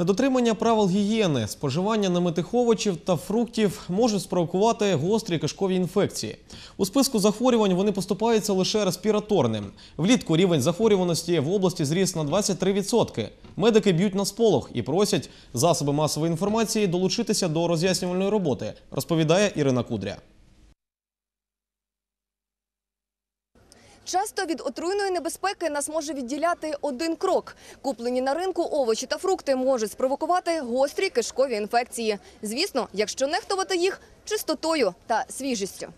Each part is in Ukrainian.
Недотримання правил гігієни, споживання немитих овочів та фруктів можуть спровокувати гострі кишкові інфекції. У списку захворювань вони поступаються лише респіраторним. Влітку рівень захворюваності в області зріс на 23%. Медики б'ють на сполох і просять засоби масової інформації долучитися до роз'яснювальної роботи, розповідає Ірина Кудря. Часто від отруйної небезпеки нас може відділяти один крок. Куплені на ринку овочі та фрукти можуть спровокувати гострі кишкові інфекції. Звісно, якщо нехтувати їх чистотою та свіжістю.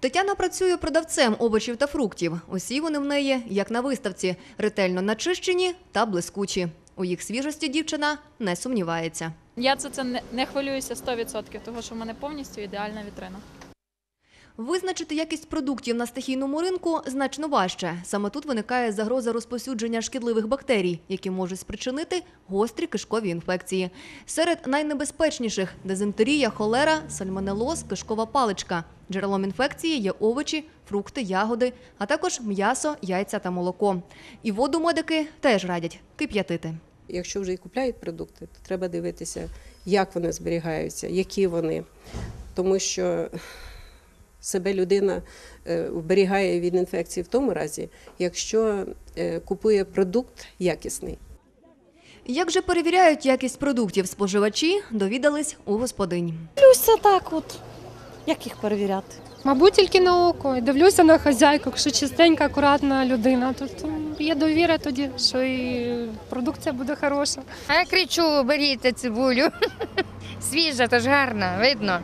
Тетяна працює продавцем овочів та фруктів. Усі вони в неї, як на виставці, ретельно начищені та блискучі. У їх свіжості дівчина не сумнівається. Я це не, не хвилююся 100%, тому що в мене повністю ідеальна вітрина. Визначити якість продуктів на стихійному ринку значно важче. Саме тут виникає загроза розповсюдження шкідливих бактерій, які можуть спричинити гострі кишкові інфекції. Серед найнебезпечніших дизентерія, холера, сальмонелоз, кишкова паличка. Джерелом інфекції є овочі, фрукти, ягоди, а також м'ясо, яйця та молоко. І воду медики теж радять кип'ятити. Якщо вже і купляють продукти, то треба дивитися, як вони зберігаються, які вони. Тому що себе людина е, вберігає від інфекції в тому разі, якщо е, купує продукт якісний. Як же перевіряють якість продуктів споживачі, довідались у господинь. Дивлюся так, от як їх перевіряти. Мабуть, тільки на око. Дивлюся на хазяйку, якщо чистенька, акуратна людина, то, то є довіра тоді, що і продукція буде хороша. А я кричу, беріть цибулю. Свіжа, то ж гарна, видно.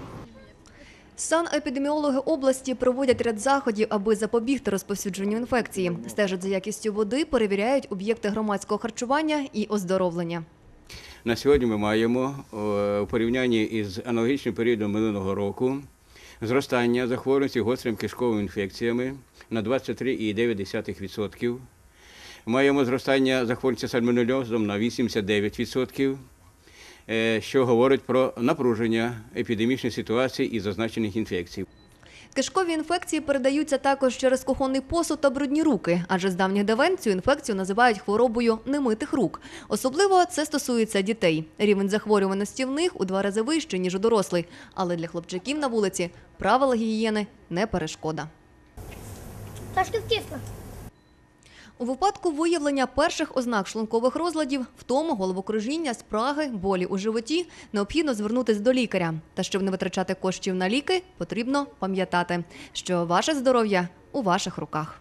Санепідеміологи області проводять ряд заходів, аби запобігти розповсюдженню інфекції. Стежать за якістю води, перевіряють об'єкти громадського харчування і оздоровлення. На сьогодні ми маємо е, у порівнянні із аналогічним періодом минулого року зростання захворюваності гострими кишковими інфекціями на 23,9%. Маємо зростання захворюваності сальмонельозом на 89%, е, що говорить про напруження епідемічної ситуації і зазначених інфекцій. Кишкові інфекції передаються також через кухонний посуд та брудні руки, адже з давніх давен цю інфекцію називають хворобою немитих рук. Особливо це стосується дітей. Рівень захворюваності в них у два рази вищий, ніж у дорослих. Але для хлопчаків на вулиці правила гігієни не перешкода. Трошки вкисло. У випадку виявлення перших ознак шлункових розладів, втому, головокружіння, спраги, болі у животі, необхідно звернутися до лікаря. Та щоб не витрачати коштів на ліки, потрібно пам'ятати, що ваше здоров'я у ваших руках.